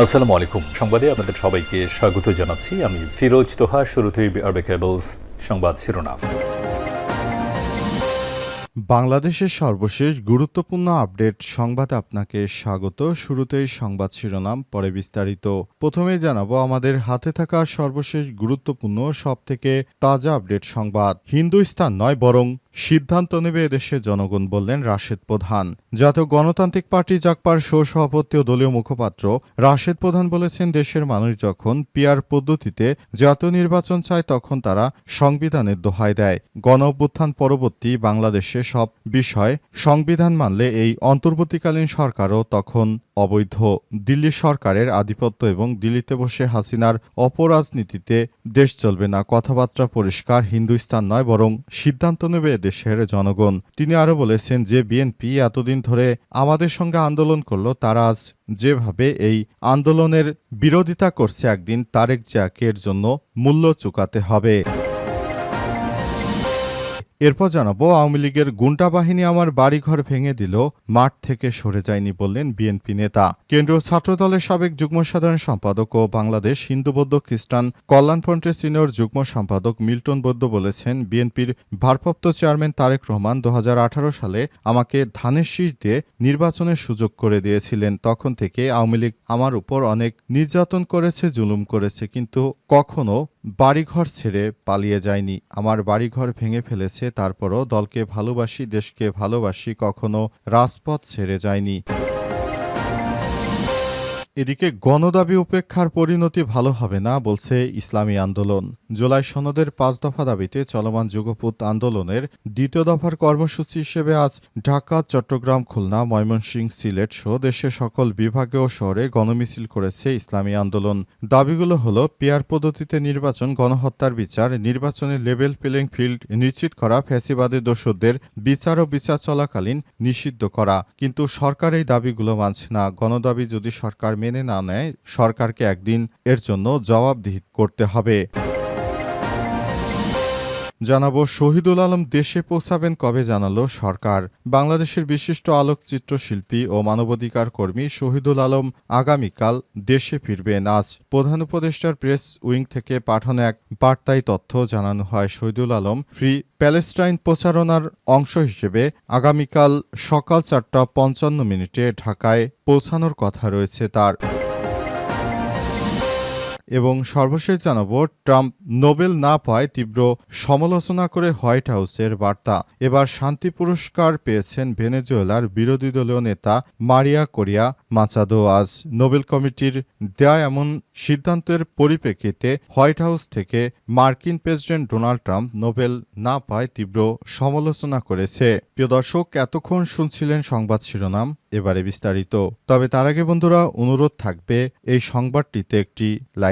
আসসালামু আলাইকুম। সংবাদে আপনাদের সবাইকে স্বাগত জানাচ্ছি। আমি ফিরোজ তোহা, শুরুতেই আরবে কেবলস সংবাদ শিরোনাম। বাংলাদেশের সর্বশেষ গুরুত্বপূর্ণ আপডেট সংবাদে আপনাকে স্বাগত। শুরুতেই সংবাদ শিরোনাম, পরে বিস্তারিত। প্রথমেই জানাব, আমাদের হাতে থাকা সর্বশেষ গুরুত্বপূর্ণ, সবথেকে তাজা আপডেট সংবাদ। হিন্দুস্তান নয় বরং সিদ্ধান্ত নেবে এদেশের জনগণ বললেন রাশেদ প্রধান। জাতীয় গণতান্ত্রিক পার্টি জাকপার সভাপতি ও দলীয় মুখপাত্র রাশেদ প্রধান বলেছেন, দেশের মানুষ যখন পিয়ার পদ্ধতিতে জাতীয় নির্বাচন চায়, তখন তারা সংবিধানের দোহাই দেয়। গণ অভ্যুত্থান পরবর্তী বাংলাদেশে সব বিষয় সংবিধান মানলে এই অন্তর্বর্তীকালীন সরকারও তখন অবৈধ। দিল্লি সরকারের আধিপত্য এবং দিল্লিতে বসে হাসিনার অপরাজনীতিতে দেশ চলবে না। কথাবার্তা পরিষ্কার, হিন্দুস্তান নয়, বরং সিদ্ধান্ত নেবে দেশের জনগণ। তিনি আরও বলেছেন যে বিএনপি এতদিন ধরে আমাদের সঙ্গে আন্দোলন করল, তারা আজ যেভাবে এই আন্দোলনের বিরোধিতা করছে, একদিন তারেক জাকের জন্য মূল্য চুকাতে হবে। এরপর জানাব, আওয়ামী লীগের গুন্ডা বাহিনী আমার বাড়িঘর ভেঙে দিল, মাঠ থেকে সরে যায়নি বললেন বিএনপি নেতা। কেন্দ্রীয় ছাত্রদলের সাবেক যুগ্ম সাধারণ সম্পাদক ও বাংলাদেশ হিন্দু বৌদ্ধ খ্রিস্টান কল্যাণ ফ্রন্টের সিনিয়র যুগ্ম সম্পাদক মিল্টন বৌদ্ধ বলেছেন, বিএনপির ভারপ্রাপ্ত চেয়ারম্যান তারেক রহমান দু হাজার আঠারো সালে আমাকে ধানের শীষ দিয়ে নির্বাচনের সুযোগ করে দিয়েছিলেন। তখন থেকে আওয়ামী লীগ আমার উপর অনেক নির্যাতন করেছে, জুলুম করেছে, কিন্তু কখনো বাড়িঘর ছেড়ে পালিয়ে যায়নি। আমার বাড়িঘর ভেঙে ফেলেছে তারপরও দলকে ভালোবাসি দেশকে ভালোবাসি কখনো রাজপথ ছেড়ে যায়নি এদিকে গণদাবি উপেক্ষার পরিণতি ভালো হবে না বলছে ইসলামী আন্দোলন। জুলাই সনদের পাঁচ দফা দাবিতে চলমান যুগপুত আন্দোলনের দ্বিতীয় দফার কর্মসূচি হিসেবে আজ ঢাকা, চট্টগ্রাম, খুলনা, ময়মনসিংহ, সিলেট সহ দেশের সকল বিভাগে ও শহরে গণমিছিল করেছে ইসলামী আন্দোলন। দাবিগুলো হল পিয়ার পদ্ধতিতে নির্বাচন, গণহত্যার বিচার, নির্বাচনের লেভেল প্লেইং ফিল্ড নিশ্চিত করা, ফ্যাসিবাদী দোষদের বিচার ও বিচার চলাকালীন নিষিদ্ধ করা। কিন্তু সরকার এই দাবিগুলো মানছে না। গণদাবি যদি সরকার মেনে না নেয় সরকারকে একদিন এর জন্য জবাবদিহি করতে হবে। জানাব, শহীদুল আলম দেশে পৌঁছাবেন কবে জানালো সরকার। বাংলাদেশের বিশিষ্ট আলোকচিত্র শিল্পী ও মানবাধিকার কর্মী শহীদুল আলম আগামীকাল দেশে ফিরবেন। আজ প্রধান উপদেষ্টার প্রেস উইং থেকে পাঠানো এক বার্তায় তথ্য জানানো হয়, শহীদুল আলম ফ্রি প্যালেস্টাইন প্রচারণার অংশ হিসেবে আগামীকাল সকাল চারটা পঞ্চান্ন মিনিটে ঢাকায় পৌঁছানোর কথা রয়েছে তার। এবং সর্বশেষ জানাব, ট্রাম্প নোবেল না পায় তীব্র সমালোচনা করে হোয়াইট হাউসের বার্তা। এবার শান্তি পুরস্কার পেয়েছেন ভেনেজুয়েলার বিরোধী দলীয় নেতা মারিয়া কোরিয়া মাচাদো। আজ নোবেল কমিটির দেয়া এমন সিদ্ধান্তের পরিপ্রেক্ষিতে হোয়াইট হাউস থেকে মার্কিন প্রেসিডেন্ট ডোনাল্ড ট্রাম্প নোবেল না পায় তীব্র সমালোচনা করেছে। প্রিয় দর্শক, এতক্ষণ শুনছিলেন সংবাদ শিরোনাম, এবারে বিস্তারিত। তবে তার আগে বন্ধুরা, অনুরোধ থাকবে, এই সংবাদটিতে একটি লাইক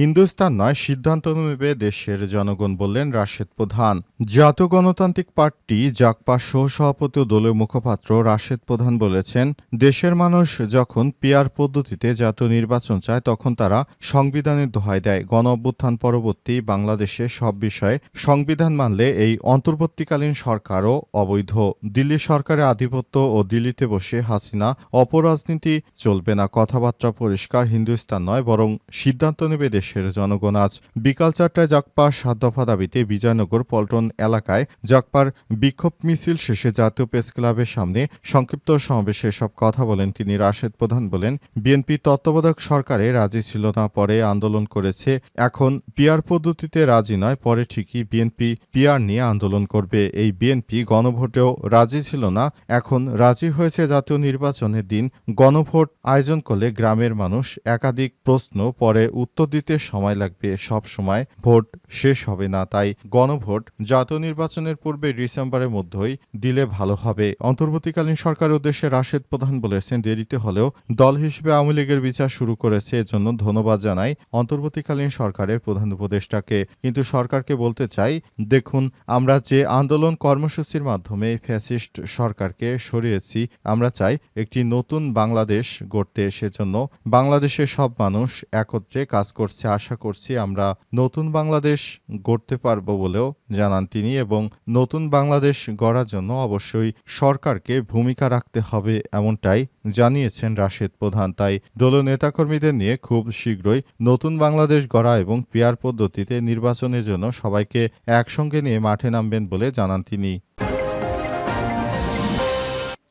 হিন্দুস্তান নয়, সিদ্ধান্ত নেবে দেশের জনগণ বললেন রাশেদ প্রধান। জাতীয় গণতান্ত্রিক পার্টি জাকপা সহ সভাপতি ও দলীয় মুখপাত্র রাশেদ প্রধান বলেছেন, দেশের মানুষ যখন পিয়ার পদ্ধতিতে জাতীয় নির্বাচন চায়, তখন তারা সংবিধানের দোহাই দেয়। গণ অভ্যুত্থান পরবর্তী বাংলাদেশে সব বিষয়ে সংবিধান মানলে এই অন্তর্বর্তীকালীন সরকারও অবৈধ। দিল্লি সরকারের আধিপত্য ও দিল্লিতে বসে হাসিনা অপরাজনীতি চলবে না। কথাবার্তা পরিষ্কার, হিন্দুস্তান নয়, বরং সিদ্ধান্ত নেবে দেশের জনগণ আজ বিকাল চারটায় জাকপার সাত দফা দাবিতে বিজয়নগর পল্টন এলাকায় জাকপার বিক্ষোভ মিছিল শেষে জাতীয় প্রেস ক্লাবের সামনে সংক্ষিপ্ত সমাবেশে সব কথা বলেন তিনি। রাশেদ প্রধান বলেন, বিএনপি তত্ত্বাবধায়ক সরকারে রাজি ছিল না, পরে আন্দোলন করেছে। এখন পিয়ার পদ্ধতিতে রাজি নয়, পরে ঠিকই বিএনপি পিয়ার নিয়ে আন্দোলন করবে। এই বিএনপি গণভোটেও রাজি ছিল না, এখন রাজি হয়েছে জাতীয় নির্বাচনের দিন। গণভোট আয়োজন করলে গ্রামের মানুষ একাধিক প্রশ্ন, পরে উত্তর দিতে দিতে সময় লাগবে, সব সময়। ভোট শেষ হবে না, তাই গণভোট জাতীয় নির্বাচনের পূর্বে ডিসেম্বরের মধ্যেই দিলে ভালো হবে। অন্তর্বর্তীকালীন সরকারের উদ্দেশ্যে রাশেদ প্রধান বলেছেন, দেরিতে হলেও দল হিসেবে আওয়ামী লীগের বিচার শুরু করেছে, এজন্য ধন্যবাদ জানাই অন্তর্বর্তীকালীন সরকারের প্রধান উপদেষ্টাকে। কিন্তু সরকারকে বলতে চাই, দেখুন, আমরা যে আন্দোলন কর্মসূচির মাধ্যমে ফ্যাসিস্ট সরকারকে সরিয়েছি, আমরা চাই একটি নতুন বাংলাদেশ গড়তে। সেজন্য বাংলাদেশের সব মানুষ একত্রে কাজ করছে। আশা করছি আমরা নতুন বাংলাদেশ গড়তে পারব বলেও জানান তিনি এবং নতুন বাংলাদেশ গড়ার জন্য অবশ্যই সরকারকে ভূমিকা রাখতে হবে এমনটাই জানিয়েছেন রাশেদ প্রধান। তাই দলীয় নেতাকর্মীদের নিয়ে খুব শীঘ্রই নতুন বাংলাদেশ গড়া এবং পিয়ার পদ্ধতিতে নির্বাচনের জন্য সবাইকে একসঙ্গে নিয়ে মাঠে নামবেন বলে জানান তিনি।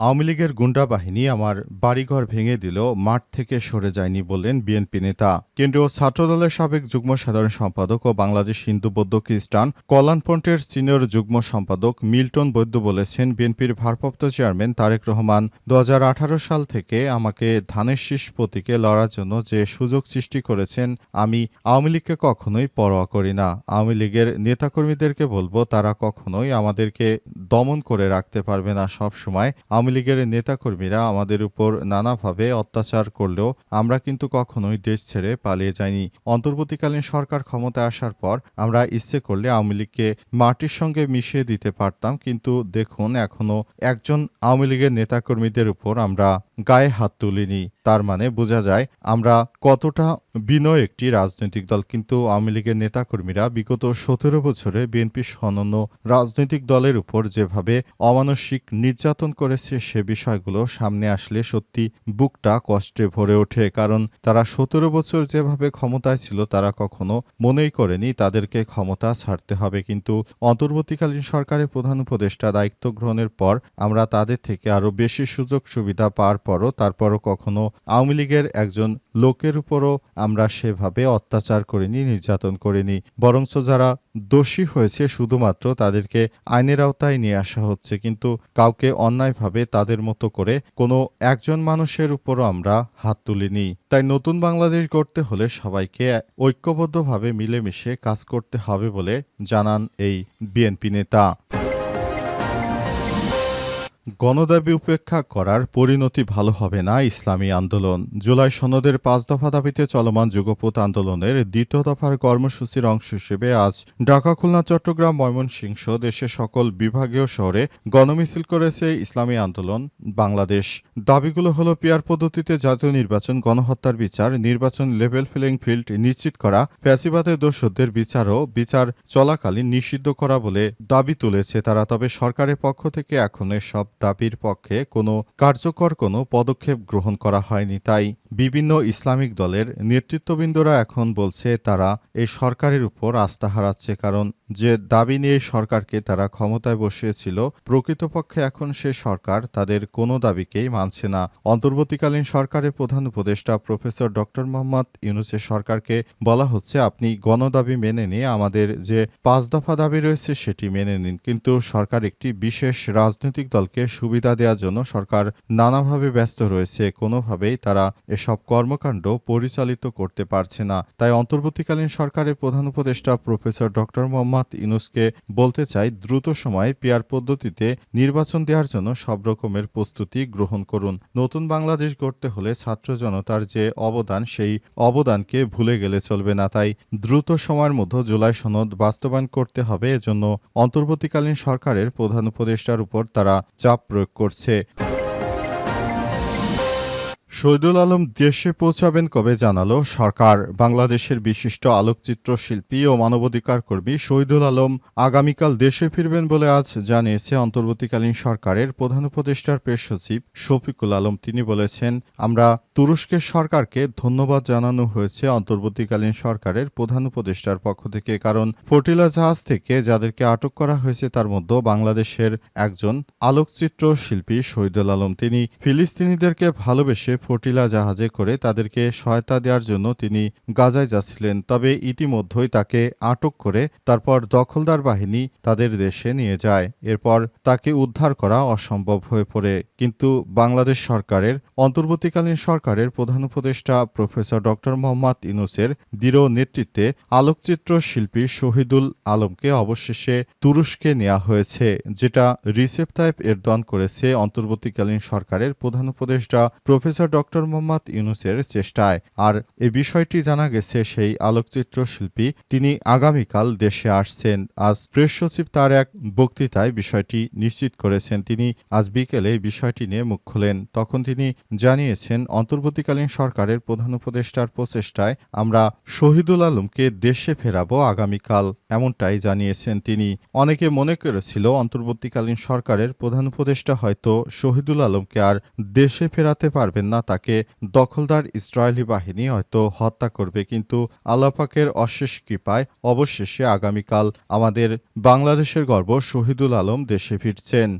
আওয়ামী লীগের গুন্ডা বাহিনী আমার বাড়িঘর ভেঙে দিলেও মাঠ থেকে সরে যায়নি বললেন বিএনপি নেতা। কেন্দ্রীয় ছাত্রদলের সাবেক যুগ্ম সাধারণ সম্পাদক ও বাংলাদেশ হিন্দু বৌদ্ধ খ্রিস্টান কল্যাণফ্রন্টের সিনিয়র যুগ্ম সম্পাদক মিল্টন বৈদ্য বলেছেন, বিএনপির ভারপ্রাপ্ত চেয়ারম্যান তারেক রহমান দু হাজার আঠারো সাল থেকে আমাকে ধানের শীষ প্রতীকে লড়ার জন্য যে সুযোগ সৃষ্টি করেছেন, আমি আওয়ামী লীগকে কখনোই পরোয়া করি না। আওয়ামী লীগের নেতাকর্মীদেরকে বলব, তারা কখনোই আমাদেরকে দমন করে রাখতে পারবে না। সব সময় আওয়ামী লীগের নেতাকর্মীরা আমাদের উপর নানাভাবে অত্যাচার করলেও আমরা কিন্তু কখনোই দেশ ছেড়ে পালিয়ে যাইনি। অন্তর্বর্তীকালীন সরকার ক্ষমতায় আসার পর আমরা ইচ্ছে করলে আওয়ামী লীগকে মাটির সঙ্গে মিশিয়ে দিতে পারতাম, কিন্তু দেখুন, এখনও একজন আওয়ামী লীগের নেতাকর্মীদের উপর আমরা গায়ে হাত তুলিনি। তার মানে বোঝা যায় আমরা কতটা বিনয় একটি রাজনৈতিক দল, কিন্তু আওয়ামী লীগের নেতাকর্মীরা বিগত সতেরো বছরে বিএনপি অন্যান্য রাজনৈতিক দলের উপর যেভাবে অমানসিক নির্যাতন করেছে সে বিষয়গুলো সামনে আসলে সত্যি বুকটা কষ্টে ভরে ওঠে, কারণ তারা সতেরো বছর যেভাবে ক্ষমতায় ছিল, তারা কখনো মনেই করেনি তাদেরকে ক্ষমতা ছাড়তে হবে। কিন্তু অন্তর্বর্তীকালীন সরকারের প্রধান উপদেষ্টা দায়িত্ব গ্রহণের পর আমরা তাদের থেকে আরও বেশি সুযোগ সুবিধা পাওয়ার পরও তারপরও কখনো আওয়ামী লীগের একজন লোকের উপরও আমরা সেভাবে অত্যাচার করিনি, নির্যাতন করিনি। বরঞ্চ যারা দোষী হয়েছে, শুধুমাত্র তাদেরকে আইনের আওতায় নিয়ে আসা হচ্ছে। কিন্তু কাউকে অন্যায়ভাবে তাদের মতো করে কোনো একজন মানুষের উপরও আমরা হাত তুলিনি। তাই নতুন বাংলাদেশ গড়তে হলে সবাইকে ঐক্যবদ্ধভাবে মিলেমিশে কাজ করতে হবে বলে জানান এই বিএনপি নেতা। গণদাবি উপেক্ষা করার পরিণতি ভালো হবে না ইসলামী আন্দোলন। জুলাই সনদের পাঁচ দফা দাবিতে চলমান যুগপথ আন্দোলনের দ্বিতীয় দফার কর্মসূচির অংশ হিসেবে আজ ঢাকা, খুলনা, চট্টগ্রাম, ময়মনসিংহ দেশের সকল বিভাগীয় শহরে গণমিছিল করেছে ইসলামী আন্দোলন বাংলাদেশ। দাবিগুলো হলো পিয়ার পদ্ধতিতে জাতীয় নির্বাচন, গণহত্যার বিচার, নির্বাচন লেভেল ফিলিং ফিল্ড নিশ্চিত করা ফ্যাসিবাদের দোষদের বিচার ও বিচার চলাকালীন নিষিদ্ধ করা বলে দাবি তুলেছে তারা, তবে সরকারের পক্ষ থেকে এখন সব দাবির পক্ষে কোনো কার্যকর কোনো পদক্ষেপ গ্রহণ করা হয়নি তাই বিভিন্ন ইসলামিক দলের নেতৃত্ববৃন্দরা এখন বলছে তারা এই সরকারের উপর আস্থা হারাচ্ছে কারণ যে দাবি নিয়ে সরকারকে তারা ক্ষমতায় বসিয়েছিল, প্রকৃতপক্ষে এখন সে সরকার তাদের কোনো দাবিকেই মানছে না। অন্তর্বর্তীকালীন সরকারের প্রধান উপদেষ্টা প্রফেসর ডক্টর মোহাম্মদ ইউনুসের সরকারকে বলা হচ্ছে, আপনি গণদাবি মেনে নিয়ে আমাদের যে পাঁচ দফা দাবি রয়েছে সেটি মেনে নিন। কিন্তু সরকার একটি বিশেষ রাজনৈতিক দলকে সুবিধা দেওয়ার জন্য সরকার নানাভাবে ব্যস্ত রয়েছে। কোনোভাবেই তারা এসব কর্মকাণ্ড পরিচালিত করতে পারছে না। তাই অন্তর্বর্তীকালীন সরকারের প্রধান উপদেষ্টা প্রফেসর ডক্টর মোহাম্মদ ইনুসকে বলতে চাই, দ্রুত সময়ে পিয়ার পদ্ধতিতে নির্বাচন দেওয়ার জন্য সব রকমের প্রস্তুতি গ্রহণ করুন। নতুন বাংলাদেশ গড়তে হলে ছাত্র জনতার যে অবদান, সেই অবদানকে ভুলে গেলে চলবে না। তাই দ্রুত সময়ের মধ্যে জুলাই সনদ বাস্তবায়ন করতে হবে। এজন্য অন্তর্বর্তীকালীন সরকারের প্রধান উপদেষ্টার উপর তারা চাপ প্রয়োগ করছে। শহীদুল আলম দেশে পৌঁছাবেন কবে জানালো সরকার। বাংলাদেশের বিশিষ্ট আলোকচিত্র শিল্পী ও মানবাধিকার কর্মী শহীদুল আলম আগামীকাল দেশে ফিরবেন বলে আজ জানিয়েছে অন্তর্বর্তীকালীন সরকারের প্রধান উপদেষ্টার প্রেস সচিব শফিকুল আলম। তিনি বলেছেন, আমরা তুরস্কের সরকারকে ধন্যবাদ জানানো হয়েছে অন্তর্বর্তীকালীন সরকারের প্রধান উপদেষ্টার পক্ষ থেকে, কারণ ফটিলা জাহাজ থেকে যাদেরকে আটক করা হয়েছে তার মধ্যে বাংলাদেশের একজন আলোকচিত্র শিল্পী শহীদুল আলম। তিনি ফিলিস্তিনিদেরকে ভালোবেসে ফটিলা জাহাজে করে তাদেরকে সহায়তা দেওয়ার জন্য তিনি গাজায় যাচ্ছিলেন। তবে ইতিমধ্যেই তাকে আটক করে তারপর দখলদার বাহিনী তাদের দেশে নিয়ে যায়। এরপর তাকে উদ্ধার করা অসম্ভব হয়ে পড়ে। কিন্তু বাংলাদেশ সরকারের, অন্তর্বর্তীকালীন সরকারের প্রধান উপদেষ্টা প্রফেসর ডক্টর মোহাম্মদ ইউনুসের দৃঢ় নেতৃত্বে আলোকচিত্র শিল্পী শহীদুল আলমকে অবশেষে তুরস্কে নেওয়া হয়েছে, যেটা রিসেপ তাইপ এরদন করেছে অন্তর্বর্তীকালীন সরকারের প্রধান উপদেষ্টা প্রফেসর ডক্টর মোহাম্মদ ইউনুসের চেষ্টায়। আর এ বিষয়টি জানা গেছে সেই আলোকচিত্র শিল্পী তিনি আগামীকাল দেশে আসছেন। আজ প্রেস সচিব তার এক বক্তৃতায় বিষয়টি নিশ্চিত করেছেন। তিনি আজ বিকেলে বিষয়টি নিয়ে মুখ খোলেন। তখন তিনি জানিয়েছেন, অন্তর্বর্তীকালীন সরকারের প্রধান উপদেষ্টার প্রচেষ্টায় আমরা শহীদুল আলমকে দেশে ফেরাবো আগামীকাল। এমনটাই জানিয়েছেন তিনি। অনেকে মনে করেছিল, অন্তর্বর্তীকালীন সরকারের প্রধান উপদেষ্টা হয়তো শহীদুল আলমকে আর দেশে ফেরাতে পারবেন না, তাকে দখলদার ইসরায়েলি বাহিনী হয়তো হত্যা করবে, কিন্তু আল্লাপাকের অশেষ কৃপায় অবশেষে আগামীকাল আমাদের বাংলাদেশের গর্ব শহীদুল আলম দেশে ফিরছেন।